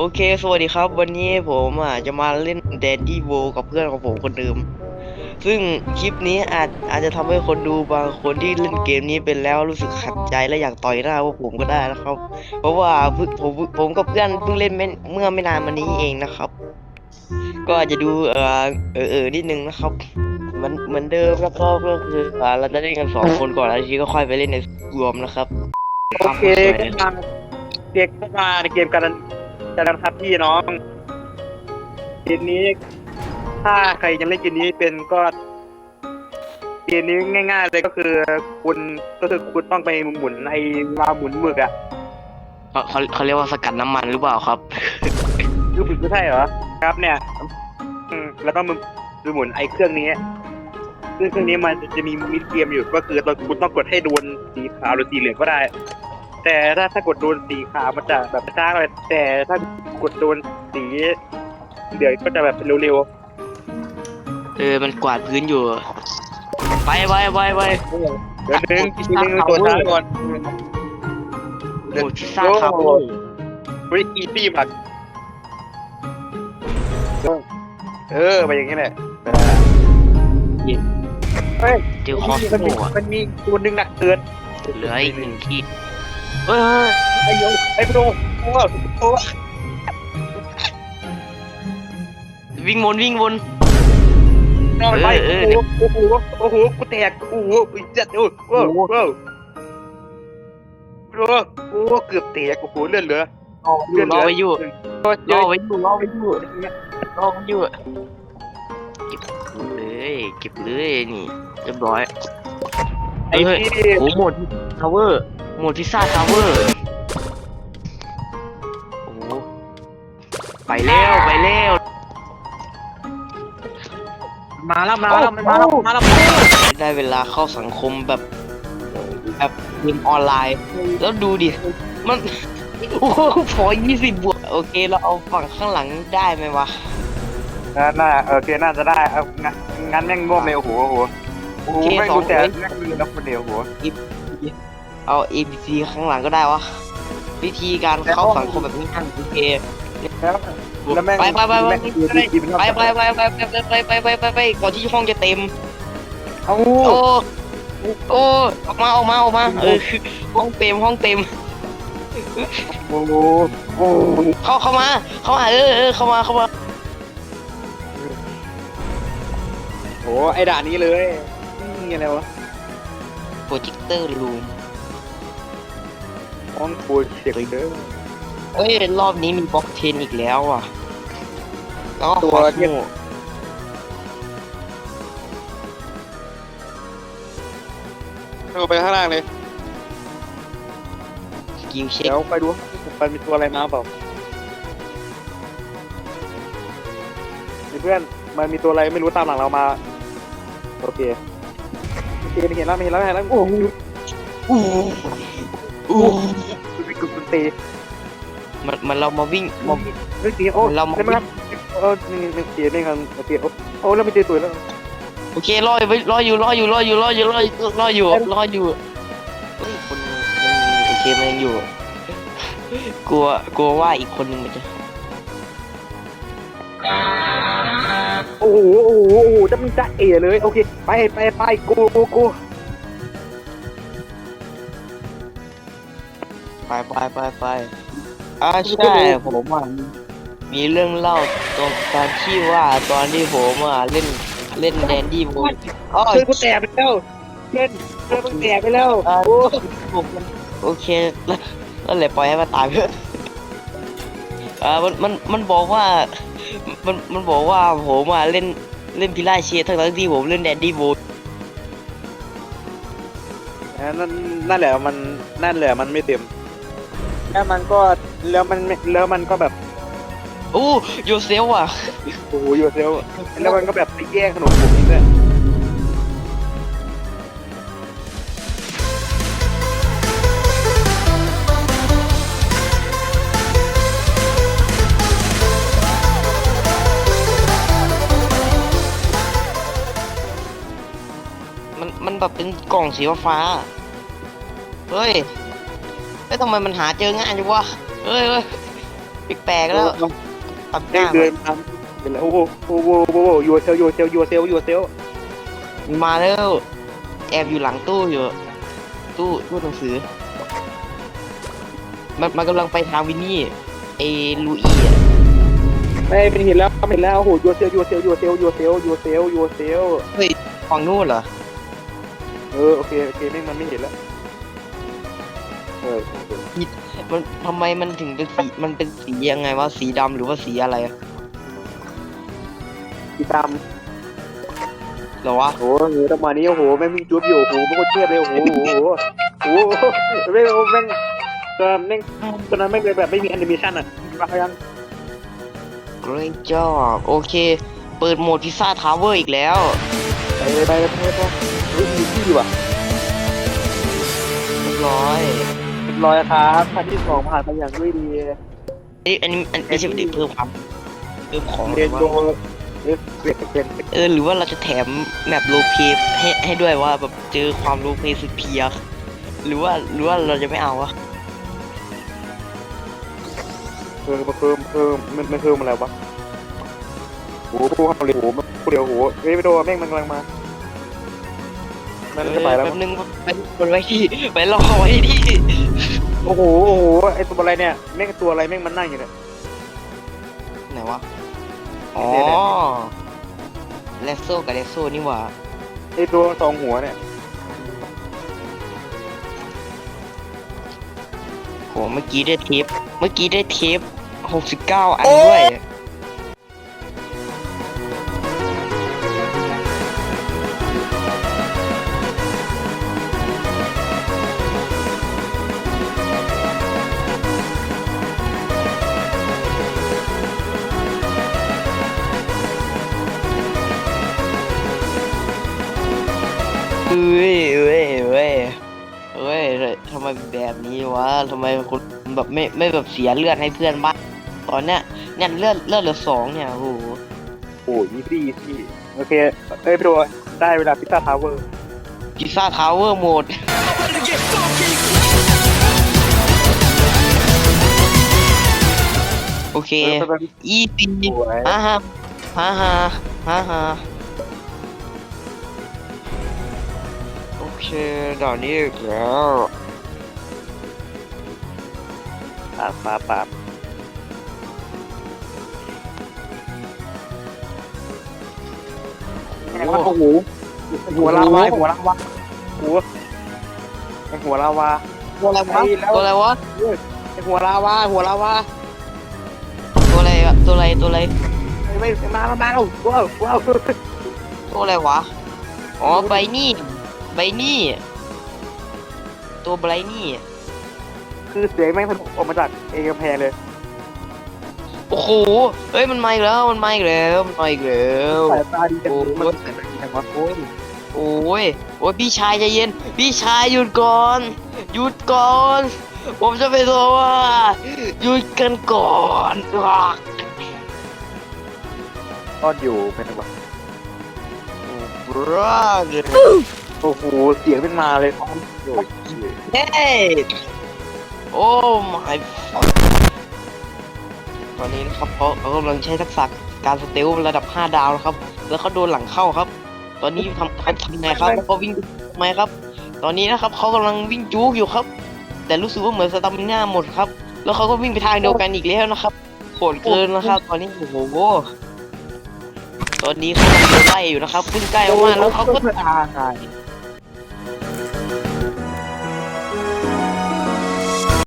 โอเค สวัสดีครับ วันนี้ผมอะจะมาเล่น Daddy w o กับเพื่อนของผมคนเดิม ซึ่งคลิปนี้อาจอาจจะทำให้คนดูบางคนที่เล่นเกมนี้เป็นแล้วรู้สึกขัดใจและอยากต่อยหน้าพวกผมก็ได้นะครับ เพราะว่าเพิ่งผมผมกับเพื่อนเพิ่งเล่นเมื่อไม่นานมานี้เองนะครับ ก็อาจจะดูเออเออเออนิดนึงนะครับเหมันเหมือนเดิมแล้วก็ก็คือเราจะเล่นกันสองคนก่อนแล้วทีก็ค่อยไปเล่นในรวมนะครับโอเคก็มาเด็กก็มาในเกมการัน กันครับพี่น้องเกมนี้ ถ้าใครยังเล่นเกมนี้เป็นก็เกมนี้ง่าย ๆ เลยก็คือคุณก็คือคุณต้องไปหมุนไอ้วาล์วหมุนหมึกอะเขาเขาเขาเรียกว่าสกัดน้ำมันหรือเปล่าครับคือหมึกไม่ใช่เหรอครับ เนี่ยอืมแล้วก็มึงคือหมุนไอ้เครื่องนี้ซึ่งเครื่องนี้มันจะมีมิดเกมอยู่ก็คือตอนคุณต้องกดให้โดนสีขาวหรือสีเหลืองก็ได้ แต่ถ้าถ้ากดโดนสีขาวมันจะแบบช้าหน่อยแต่ถ้ากดโดนสีเหลืองก็จะแบบเร็วเออ มันกวาดพื้นอยู่ ไปไปไปไปๆเดี๋ยวนึงทีนึงตัวช้าก่อนโอ้พิซซ่าครับเฮ้ยอีซี่ผักเออไปอย่างนี้แหละเฮ้ยเจอคอสมันโมมีอะมันมีตัวหนึ่งหนักเกินเหลืออีกหนึ่งที่ เฮ้ยไอ้โยไอ้โปรโอ้โหวิ่งวนวิ่งวนนอนไปโอ้โหโอ้โหโอ้โหกูแตกโอ้โหเจัดโอ้โหโอ้โหโอ้โหเกือบแตกโอ้โหเลือดเหลือรอไว้อยู่ก็รเจออไว้อยู่รอไว้อยู่รอไว้อยู่เก็บเลยเก็บเลยนี่เรียบร้อย ไอ้เฮ้ยที่โอ้โหหมดทาวเวอร์หมดพิซซ่าทาวเวอร์โอ้โหไปแล้วไปแล้วมาแล้วมาแล้วมาแล้วมาแล้วได้เวลาเข้าสังคมแบบแบบเกมออนไลน์ แล้วดูดิ มัน โอ้โหพอยี่สิบบวก โอเค เราเอาฝั่งข้างหลังได้ไหมวะ น่าโอเคน่าจะได้เอางั้นงั้นแม่งร่วมเลยโอ้โหโอ้โห โอ้โหแม่งดูแต่แม่งดูแล้วคนเดียวโอ้โหเอา ABC ข้างหลังก็ได้วะวิธีการเข้าสังคมแบบนี้ง่ายโอเคแล้วแล้วแม่งไปไปไปไปแม่งดูดีดีเป็นไปไปไปไปไปไปไปไปไปไปก่อนที่ห้องจะเต็มเอ้าโอ้โอ้ออกมาออกมาออกมาเออห้องเต็มห้องเต็มโอ้โหโอ้โหเข้าเข้ามา เข้ามาเออเออเข้ามาเข้ามาโอ้ไอ้ด่านนี้เลย นี่อะไรวะโปรเจคเตอร์รูมห้องโปรเจกต์เด้อเอ้ย รอบนี้มีบล็อกเชนอีกแล้วอะ แล้วก็ตัวคอสเนี่ยโมเข้าไปข้างล่างเลย สกิลเช็คเดี๋ยวไปดูมันมีตัวอะไรมาเปล่าเพื่อนมันมีตัวอะไรไม่รู้ตามหลังเรามา โอเค โอเคเห็นแล้วเห็นแล้วเห็นแล้วโอ้โหอู้อู้วิกุลตีมันมันเรามาวิ่งมาเฮ้ยตีโอ้เรามาไม่มาเออนี่นี่ตีนี่กันตีโอ้โอ้แล้วไม่ตีตัวแล้วโอเครออยู่รออยู่รออยู่รออยู่รออยู่รออยู่รออยู่รออยู่เฮ้ยคนมันโอเคมันยังอยู่ กลัวกลัวว่าอีกคนนึงมันจะ โอ้โหโอ้โหโอ้โหจะมันจะเอเลย โอเค ไปไปไปกูกูกูไปไปไปไปอ่าใช่ผมอะมีเรื่องเล่าตรงตอนที่ว่าตอนที่ผมอะเล่นเล่นแดนดี้โบยอ๋อเพื่อนกูแตกไปแล้วเพื่อนเพื่อนมึงแตกไปแล้วโอ้โอเคแล้วแล้วเลยปล่อยให้มันตายเพื่อนอ่ามันมันมันบอกว่า มันมันบอกว่าผมอะเล่นเล่นพิล่าเชียทั้งทั้งที่ผมเล่นแดนดี้โบยนั่นนั่นแหละมันนั่นแหละมันไม่เต็ม แล้วมันก็แล้วมันแล้วมันก็แบบโอ้โยเซลอะโอ้โหอยู่เซลแล้วมันก็แบบไปแย่งขนมผมนี่ด้วยมั งสีฟ้าๆเฮ้ยเฮ้ยทำไมมันหาเจอง่ายจังวะ เฮ้ยเฮ้ยแปลกๆแล้วตัดหได้น้าเดินตามเป็นแล้วโอ้โหโอ้โหโอ้โหยูเซลยูเซลยูเซลยูเซลมันมาแล้ว แอบอยู่หลังตู้อยู่ ตู้ตู้หนังสือ มันมันกำลังไปทางวินนี่เอลูอี้อะไม่เป็นเห็นแล้วเห็นแล้วโอ้โหยูเซลยูเซลยูเซลยูเซลยูเซลยูเซลฝั่งนู้นเหรอเออโอเคโอเคไม่มันไม่เห็นแล้วเออมันทำไมมันถึงเป็นสีมันเป็นสียังไงวะสีดำหรือว่าสีอะไรอะติดตามเหรอวะโอ้โหประมาณนี้โอ้โหแม่งมีจุ๊บอยู่โอ้โหมันก็เทียบเลยโอ้โหโอ้โหโอ้โหแม่งแม่งเออแม่งตอนนั้นแม่งเลยแบบไม่มีแอนิเมชันอะมายัง great job โอเค เปิดโหมดพิซซ่าทาวเวอร์อีกแล้ว ไปเลยไปเลยไปเลยไปเลย เฮ้ยมีที่ว่ะเรียบร้อยเรียบร้อยครับคันที่สองผ่านไปอย่างด้วยดีเอ้ยอันนี้อันไม่ใช่เด็กเพิ่มความเพิ่มของหเรีรืยนอว่าโดเอฟเรียนเป็นเออหรือว่าเราจะแถมแมปโลเพให้ให้ด้วยว่าแบบเจอความโลเพสุดเพียหรือว่าหรือว่าเราจะไม่เอาวะเพิ่มมาเพิ่มเพิ่มมันมันเพิ่มอะไรวะโอ้โหพูดเขาเลยโอ้โหมันพูดเดียวโอ้โหเฮ้ยไปโดนแม่งมันกำลังมา มันจะไปแล้วแป๊บนึงไปไปไว้ที่ไปรอไว้ที่โอ้โหโอ้โหไอตัวอะไรเนี่ยแม่งตัวอะไรแม่งมันนั่งอยู่เนี่ย ไหนวะอ๋อเนี่ยเนี่ยแลโซกับแลโซนี่หว่าไอตัวสองหัวเนี่ยโหเมื่อกี้ได้เทปเมื่อกี้ได้เทปหกสิบเก้าอันด้วย ยเว้ยเว้ยเว้ยทำไมแบบนี้วะทำไมคุณแบบไม่ไม่แบบเสียเลือดให้เพื่อนบ้างตอนเนี้ยเนี่ยเลือดเลือดเหลือสองเนี่ยโอ้โหโอ้ยยี่สี่ยี่สี่โอเคเอ้ยไปดูได้เวลาพิซซ่าทาวเวอร์พิซซ่าทาวเวอร์หมดโอเคเออไปไปอีซีสวยฮ่าฮ่าฮ่าฮ่า ฮ่าฮ่าโอเคด่านนี้อีกแล้วปาบปาบปาบโอ้โหหัวลาวาหัวลาวาหัวไอหัวลาวาตัวอะไรวะไอ้แล้วตัวอะไรวะไอหัวลาวาหัวลาวาตัวอะไรอะตัวอะไรตัวอะไรไม่ไม่มามามาว้าวว้าวตัวอะไรวะอ๋อใบนี่ ใบนี่ ตัวใบนี่ คือเสียงแม่งทะลุออกมาจากเอกำแพงเลย โอ้โห เฮ้ยมันมาอีกแล้ว มันมาอีกแล้ว มันมาอีกแล้ว สายตาดีจังมันสายตาดีจังวะโอ้ยโอ้ย โอ้ยพี่ชายใจเย็น พี่ชายหยุดก่อน หยุดก่อน ผมจะไปตัวว่าหยุดกันก่อนอะตอนอยู่เป็นไงวะ บราเดอร์ โอ้โห เสียงเป็นมาเลยโอ้ยเฮ้ยโอ้ my fuck ตอนนี้นะครับเขาเขากำลังใช้ทักษะการสเตลระดับ 5 ดาวนะครับ แล้วเขาโดนหลังเข้าครับ ตอนนี้ทำเขาทำไงครับเขาวิ่งทำไมครับ ตอนนี้นะครับเขากำลังวิ่งจู๊กอยู่ครับ แต่รู้สึกว่าเหมือนสตามิน่าหมดครับ แล้วเขาก็วิ่งไปทางเดียวกันอีกแล้วนะครับโหดเกินนะครับ ตอนนี้โอ้โหตอนนี้เขากลังไล่อยู่นะครับขึ้นใกล้มากแล้วเขาก็ตาย